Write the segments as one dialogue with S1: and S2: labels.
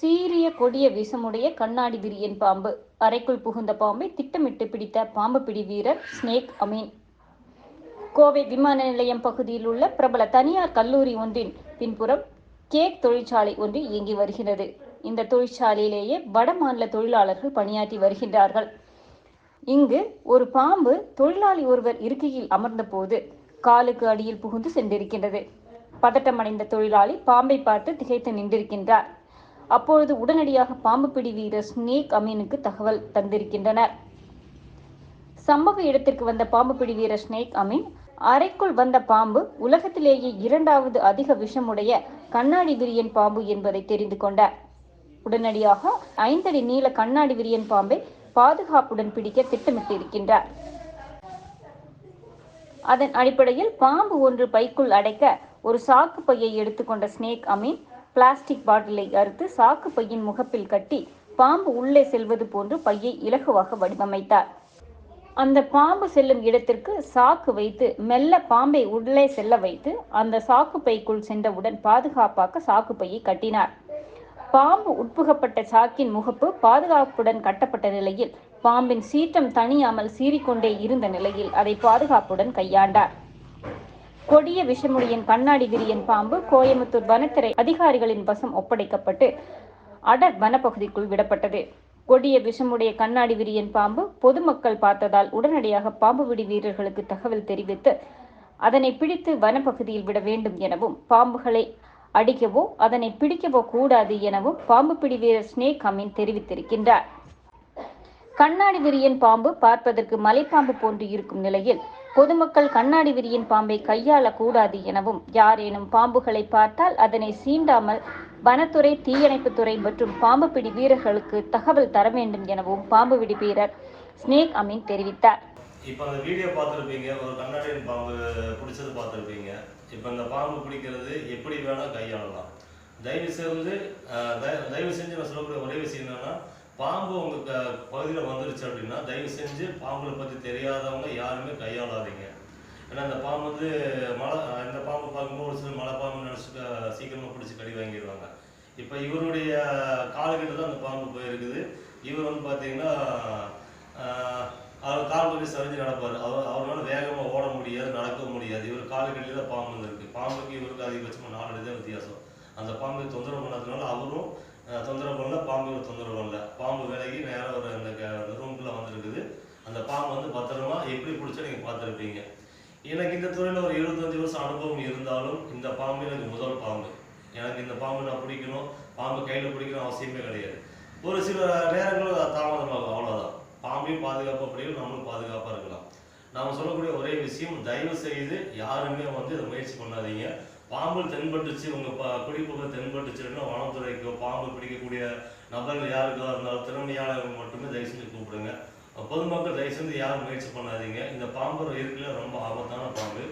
S1: சீரிய கொடிய விஷமுடைய கண்ணாடி விரியன் பாம்பு. அறைக்குள் புகுந்த பாம்பை திட்டமிட்டு பிடித்த பாம்பு பிடி வீரர் ஸ்னேக் அமீன். கோவை விமான நிலையம் பகுதியில் உள்ள பிரபல தனியார் கல்லூரி ஒன்றின் பின்புறம் கேக் தொழிற்சாலை ஒன்று இயங்கி வருகிறது. இந்த தொழிற்சாலையிலேயே வட மாநில தொழிலாளர்கள் பணியாற்றி வருகின்றார்கள். இங்கு ஒரு பாம்பு தொழிலாளி ஒருவர் இருக்கையில் அமர்ந்தபோது காலுக்கு அடியில் புகுந்து சென்றிருக்கின்றது. பதட்டமடைந்த தொழிலாளி பாம்பை பார்த்து திகைத்து நின்றிருக்கின்றார். அப்பொழுது உடனடியாக பாம்பு பிடி வீரர் ஸ்னேக் அமீனுக்கு தகவல் தந்திருக்கின்றனர். சம்பவ இடத்திற்கு வந்த பாம்பு பிடி வீரர் ஸ்னேக் அமீன் அறைக்குள் வந்த பாம்பு உலகத்திலேயே இரண்டாவது அதிக விஷமுடைய கண்ணாடி விரியன் பாம்பு என்பதை தெரிந்து கொண்டார். உடனடியாக ஐந்தடி நீள கண்ணாடி விரியன் பாம்பை பாதுகாப்புடன் பிடிக்க திட்டமிட்டிருக்கின்றார். அதன் அடிப்படையில் பாம்பு ஒன்று பைக்குள் அடைக்க ஒரு சாக்கு பையை எடுத்துக்கொண்ட ஸ்னேக் அமீன் பிளாஸ்டிக் பாட்டிலை அறுத்து சாக்கு பையின் முகப்பில் கட்டி பாம்பு உள்ளே செல்வது போன்று பையை இலகுவாக வடிவமைத்தார். அந்த பாம்பு செல்லும் இடத்திற்கு சாக்கு வைத்து மெல்ல பாம்பை உள்ளே செல்ல வைத்து அந்த சாக்கு பைக்குள் சென்றவுடன் பாதுகாப்பாக சாக்கு பையை கட்டினார். பாம்பு உட்புகப்பட்ட சாக்கின் முகப்பு பாதுகாப்புடன் கட்டப்பட்ட நிலையில் பாம்பின் சீற்றம் தணியாமல் சீறிக்கொண்டே இருந்த நிலையில் அதை பாதுகாப்புடன் கையாண்டார். கொடிய விஷமுடியின் கண்ணாடி விரியன் பாம்பு கோயம்புத்தூர் வனத்துறை அதிகாரிகளின் வசம் ஒப்படைக்கப்பட்டு அடர் வனப்பகுதிக்குள் விடப்பட்டது. கொடிய விஷமுடைய கண்ணாடி விரியன் பாம்பு பொதுமக்கள் பார்த்ததால் உடனடியாக பாம்பு விடி வீரர்களுக்கு தகவல் தெரிவித்து அதனை பிடித்து வனப்பகுதியில் விட வேண்டும் எனவும் பாம்புகளை அடிக்கவோ அதனை பிடிக்கவோ கூடாது எனவும் பாம்பு பிடி வீரர் ஸ்னேக் அமீன் தெரிவித்திருக்கின்றார். கண்ணாடி விரியன் பாம்பு பார்ப்பதற்கு மலைப்பாம்பு போன்று இருக்கும் நிலையில் பொதுமக்கள் கண்ணாடி விரியின் பாம்பை கையாளக்கூடாது எனவும் யாரேனும் பாம்புகளை பார்த்தால் அதனை சீண்டாமல் வனத்துறை தீயணைப்புத்துறை மற்றும் பாம்பு பிடி வீரர்களுக்கு தகவல் தர வேண்டும் எனவும் பாம்பு பிடி வீரர் ஸ்னேக் அமீன் தெரிவித்தார்.
S2: இப்போ அந்த வீடியோ பார்த்துருப்பீங்க ஒரு கண்ணாடியின் பாம்பு பிடிச்சது பார்த்துருப்பீங்க. இப்போ இந்த பாம்பு பிடிக்கிறது எப்படி வேணால் கையாளலாம். தயவு செய்து தயவு செஞ்சு நான் சொல்லக்கூடிய ஒரே விஷயம் என்னன்னா பாம்பு உங்கள் க பகுதியில் வந்துருச்சு அப்படின்னா தயவு செஞ்சு பாம்புகளை பற்றி தெரியாதவங்க யாருமே கையாளாதீங்க. ஏன்னா அந்த பாம்பு வந்து மழை இந்த பாம்பு பார்க்கும்போது ஒரு சில மழை பாம்பு நினச்சிட்டு சீக்கிரமாக பிடிச்சி கடி வாங்கிடுவாங்க. இப்போ இவருடைய காலுக்கிட்ட தான் அந்த பாம்பு போயிருக்குது. இவர் வந்து பார்த்தீங்கன்னா அவர் கால் பகுதி சரிஞ்சு நடப்பார். அவர் அவரால் வேகமாக ஓட முடியாது நடக்க முடியாது. இவர் காலுக்கடியில் தான் பாம்பு இருக்கு பாம்புக்கு இவருக்கு அதிகபட்சமாக நாலு தான் வித்தியாசம். அந்த பாம்பு தொந்தரவு பண்ணதுனால அவரும் தொந்தரவு பாம்புக்கு தொந்தரவு இல்லை. பாம்பு விலகி நேராக ஒரு அந்த ரூம்குள்ளே வந்திருக்குது. அந்த பாம்பு வந்து பத்திரமா எப்படி பிடிச்சா நீங்கள் பார்த்துருப்பீங்க. எனக்கு இந்த துறையில் ஒரு இருபத்தஞ்சு வருஷம் அனுபவம் இருந்தாலும் இந்த பாம்பு எனக்கு முதல் பாம்பு. எனக்கு இந்த பாம்பு நான் பிடிக்கணும். பாம்பு கையில் பிடிக்கணும் அவசியமே கிடையாது. ஒரு சில நேரங்களும் தாமதமாகும் அவ்வளோதான் பாம்பையும் பாதுகாப்பாக பிடிக்கும் நம்மளும் பாதுகாப்பாக இருக்கலாம். நாம் சொல்லக்கூடிய ஒரே விஷயம் தயவு செய்து யாருமே வந்து இதை முயற்சி பண்ணாதீங்க. பாம்பு தென்பட்டுச்சு உங்க குடிப்புகள் தென்பட்டுச்சுன்னா வனத்துறைக்கோ பாம்பு பிடிக்கக்கூடிய நபர்கள் யாருக்கோ இருந்தாலும் திறமையாளர்கள் மட்டுமே தயவு செஞ்சு கூப்பிடுங்க. பொதுமக்கள் தயவு செஞ்சு யாரும் முயற்சி பண்ணாதீங்க. இந்த பாம்பு இருக்குல்ல ரொம்ப ஆபத்தான பாம்பு.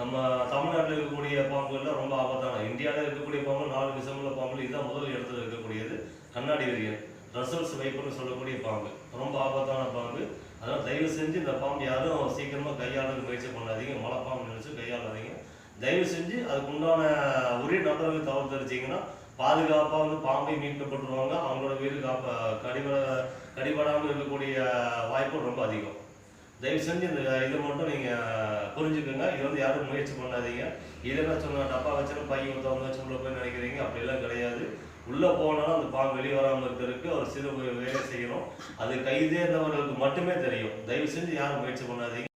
S2: நம்ம தமிழ்நாட்டில் இருக்கக்கூடிய பாம்புகள்ல ரொம்ப ஆபத்தான இந்தியாவில் இருக்கக்கூடிய பாம்பு நாலு விசமுள்ள பாம்பு இதுதான் முதல் இடத்துல இருக்கக்கூடியது. கண்ணாடி விரியன் ரசல்ஸ் வைப்புன்னு சொல்லக்கூடிய பாம்பு. ரொம்ப ஆபத்தான பாம்பு. அதனால் தயவு செஞ்சு இந்த பாம்பு யாரும் சீக்கிரமாக கையாள முயற்சி பண்ணாதீங்க. மலை பாம்பு நினச்சி கையாளாதீங்க. தயவு செஞ்சு அதுக்கு உண்டான உரிய நபர்கள் தவறு தெரிச்சிங்கன்னா பாதுகாப்பாக வந்து பாம்பை மீட்கப்பட்டுருவாங்க அவங்களோட வீடு காப்ப கடிபட கடிபடாமல் இருக்கக்கூடிய வாய்ப்பு ரொம்ப அதிகம். தயவு செஞ்சு இந்த இதை மட்டும் நீங்கள் புரிஞ்சுக்கோங்க. இது வந்து யாரும் முயற்சி பண்ணாதீங்க. இதெல்லாம் சொன்ன டப்பா வச்சுன்னு பையன் ஒருத்தவங்க வச்சு உள்ள போய் நினைக்கிறீங்க. அப்படிலாம் கிடையாது. உள்ளே போனாலும் அந்த பாம்பு வெளியே வராமல் இருக்கிறதுக்கு ஒரு சிறு வேலை செய்யணும். அது கைதேர்ந்தவர்களுக்கு மட்டுமே தெரியும். தயவு செஞ்சு யாரும் முயற்சி பண்ணாதீங்க.